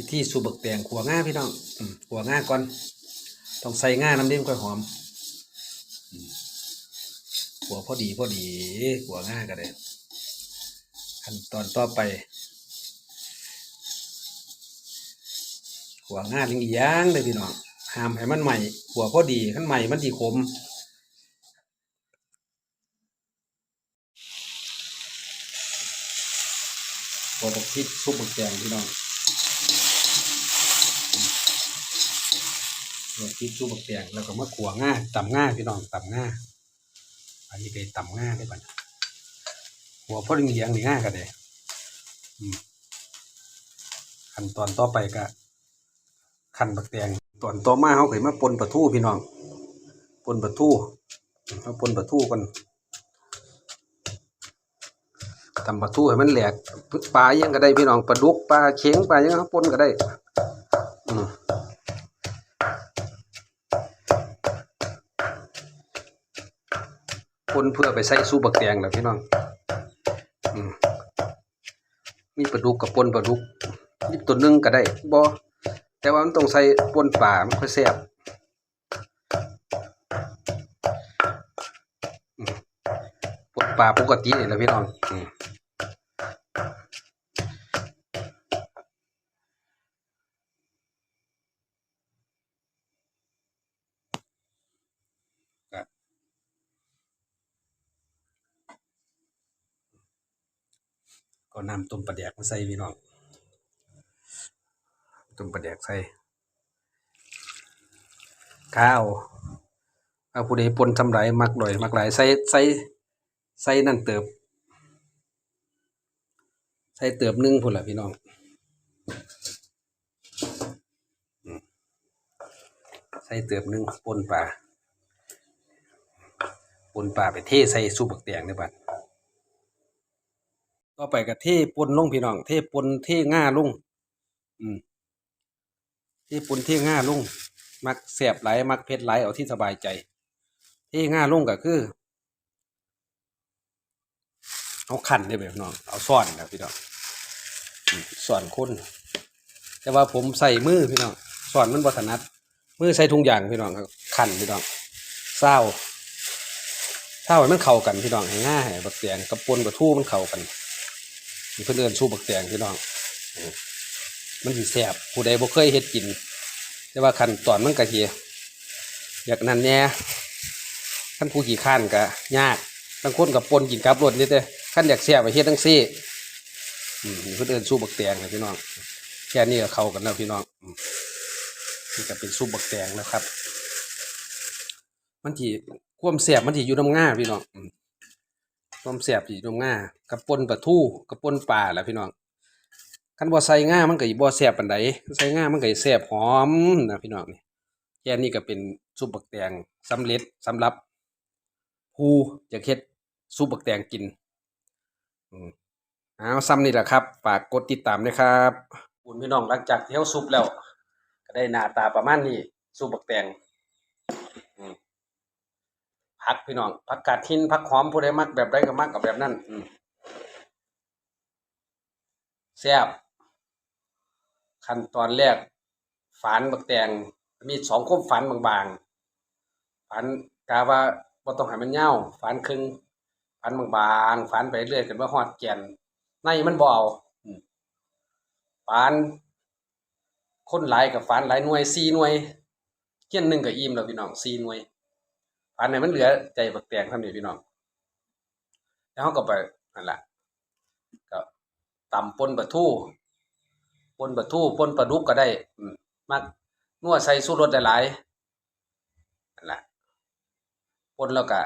พิธีสูบบักแตงขัวง่าพี่น้องขัวง่าก่อน ต้องใส่ง่าน้ำเลี้ยงค่อยหอมขัวพอดีพอดีขัวง่าก็ได้ขั้นตอนต่อไปขัวง่าเลี้ยงเลยพี่น้องห้ามให้มันใหม่ขัวพอดีขั้นใหม่มันดีขมพอตกพริกซุปหมึกแดงพี่น้องลง พริกซุปหมึกแดงแล้วก็มะขัวง่าตำง่าพี่น้องตำง่าอันนี้เป็นตำง่าได้ป่ะหัวพ่อเลี้ยงนี่ง่ากันเลยขั้นตอนต่อไปก็ขั้นบักแดงตอนต่อมาเขาเคยมาปนปลาทูพี่น้องปนปลาทูมาปนปลาทูกันทำปลาทูให้มันแหลกปลายังก็ได้พี่น้องปลาดุกปลาเข็งปลายังเขาปนก็ได้ อืม คนเพื่อไปใส่สู้บักแตงแหละพี่น้องมีปลาดุกกับปนปลาดุกนี่ตัวนึงก็ได้บ่แต่ว่ามันต้องใส่ปนปลามันค่อยแซ่บปนปลาปกตินี่แหละพี่น้อง ก็นำต้มปลาแดกมาใส่พี่น้องต้มปลาแดกใส่ข้าวเอาผู้ใดปนทำไรมักหน่อยมักหลายใส่ใส่ใส่นั่นเติบ ใส่เติบนึงพุ่นละพี่น้องใส่เติบนึงปนปลาปนปลาไปเทใส่ซุปบักแตงในบัด ต่อไปก็เทปนลงพี่น้อง เทปนเทง่าลงอืมเทปนเทง่าลงมักแสบไหลมักเผ็ดไหลเอาที่สบายใจ เทง่าลงก็คือเอาขันได้แบบน้องเอาซ่อนนะพี่น้องอซ่อนคนแต่ว่าผมใส่มือพี่น้องซ่อนมันบ่ถนัดมือใส่ทุงยางพี่น้องขันพี่น้องเศร้าเศร้ามันเข้ากันพี่น้องให้ง่ายให้บักเตียงกับปนกับทู่มันเข้ากัน เพื่อนเอินสู้บักแตงพี่น้องมันสิแซ่บผู้ใดบ่เคยเฮ็ดกิน แต่ว่าขั้นตอนมันก็สิอยากนั้นแน่ขั้นผู้ขี้ข้านก็ยากบางคนกับปนกินกับรสนี่เด้ขั้นอยากแซ่บไปเฮ็ดจังซี่เพื่อนเอินสู้บักแตงนะพี่น้องแค่นี้ก็เข้ากันแล้วพี่น้องนี่ก็เป็นซุปบักแตงแล้วครับ มันสิความแซ่บมันสิอยู่น้ำง่าพี่น้องอ ต้มแซ่บอยู่ตรงง่ากับปนปลาทูกับปนปลาแหละพี่น้องคันบ่ใส่ง่ามันก็สิบ่แซ่บปานใดใส่ง่ามันก็แซ่บหอมนะพี่น้องนี่แค่นี้ก็เป็นซุปบักแตงสำเร็จสำหรับผู้อยากเฮ็ดซุปบักแตงกินอืมเอาซ้ำนี่แหละครับฝากกดติดตามด้ครับคุณพี่น้องหลังจากเที่เฮาซุปแล้ว ก็ได้หน้าตาประมาณนี้ซุปบักแตง ผักพี่น้องผักกาดหินผักหอมผู้ใดมักแบบใดก็มักกับแบบนั้นอืแซ่บขั้นตอนแรกฝานบักแตงมีสองคมฝานบางๆฝานกาว่าบ่ต้องให้มันยาฝานครึ่งฝานบางๆฝานไปเรื่อยจนว่าฮอดแก่นในมันบ่เอาฝานคนหลายกับฝานหลายหน่วย4หน่วยเกี้ยนหนึ่งก็อิ่มแล้วพี่น้อง4หน่วย อันไหนมันเหลือใจบักแตงทำนี่พี่น้องแล้วเขาก็ไปนั่นแหละก็ตำปนปลาทูปนปลาทูปนปลาดุกก็ได้มมักนัวใส่สู้รสหลายๆนั่นแหละปนแล้วก็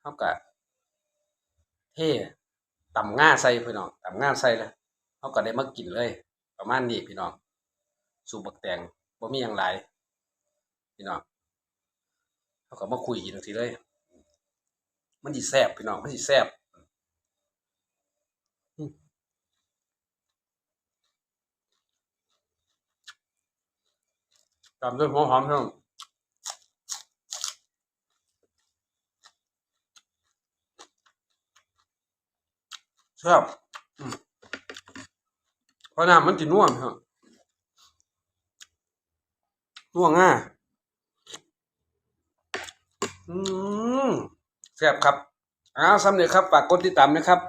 เขาก็เท่ตำง่าใส่พี่น้องตำง่าใส่เลยเขาก็ได้มากินเลย ประมาณนี้พี่น้อง สูบบักแตงบ่มีอย่างไรพี่น้อง เขาก็มาคุยกันทีเลย มันสิแซ่บพี่น้องมันสิแซ่บตามด้วยหัวหอมพี่น้องแซ่บเพราะน้ำมันจะน่วมครับน่วงง่า อืมแซ่บครับอ้าวสำเร็จครับฝากกดติดตามนะครับ